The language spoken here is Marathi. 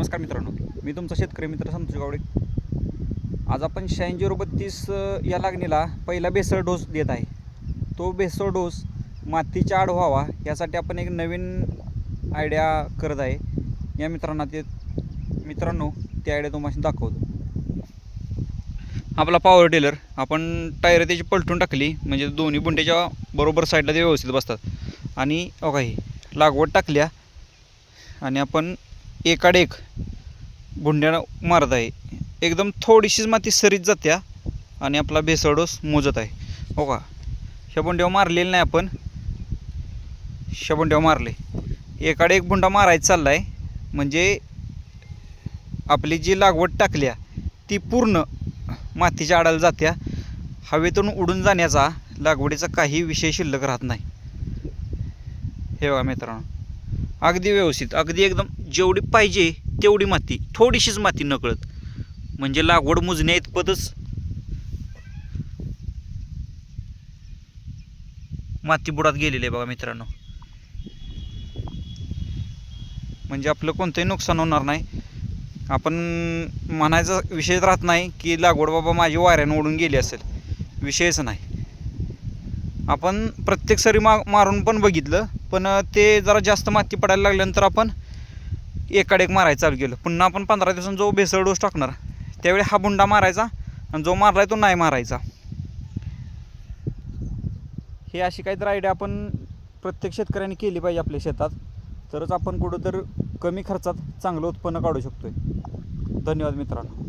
नमस्कार मित्रांनो मी तुमचा शेतकरी मित्र संतोष गावडे. आज आपण शहाऐंशी बत्तीस या लागणीला पहिला बेसळ डोस देत आहे. तो बेसळ डोस मातीच्या आड व्हावा यासाठी आपण एक नवीन आयडिया करत आहे. या मित्रांना ते मित्रांनो ती आयडिया तुम्हाला दाखवतो. आपला पॉवर टेलर आपण टायर त्याची पलटून टाकली म्हणजे दोन्ही बुंट्याच्या बरोबर साईडला ते व्यवस्थित बसतात. आणि हो काही लागवड टाकल्या. आणि आपण एकाड एक भुंड्यानं मारत आहे. एकदम थोडीशीच माती सरीत जात्या आणि आपला भेसळडोस मोजत आहे. हो का? ह्या बुंड्यावर मारलेलं नाही आपण. ह्या बुंड्यावर मारले. एकाड एक बुंडा मारायचा चालला आहे म्हणजे आपली जी लागवड टाकल्या ती पूर्ण मातीच्या आडाला जात्या. हवेतून उडून जाण्याचा लागवडीचा काही विषय शिल्लक राहत नाही. हे बघा मित्रांनो. अगदी व्यवस्थित. अगदी एकदम जेवढी पाहिजे तेवढी माती थोडीशीच माती नकळत. म्हणजे लागवड मोजण्या इतपतच माती बुडात गेलेली आहे बघा मित्रांनो. म्हणजे आपलं कोणतंही नुकसान होणार नाही. आपण म्हणायचा विषयच राहत नाही की लागवड बाबा माझी वाऱ्यानं ओढून गेली असेल. विषयच नाही. आपण प्रत्येक सरी मा मारून पण बघितलं पण ते जरा जास्त माती पडायला लागल्यानंतर आपण एकाड एक मारायला चालू केलं. पुन्हा आपण पंधरा दिवसांनी जो भेसळ डोस टाकणार त्यावेळी हा बुंडा मारायचा आणि जो मारलाय तो नाही मारायचा. हे अशी काहीतरी आयडिया आपण प्रत्येक शेतकऱ्याने केली पाहिजे आपल्या शेतात. तरच आपण कुठं तर कमी खर्चात चांगलं उत्पन्न काढू शकतो आहे धन्यवाद मित्रांनो.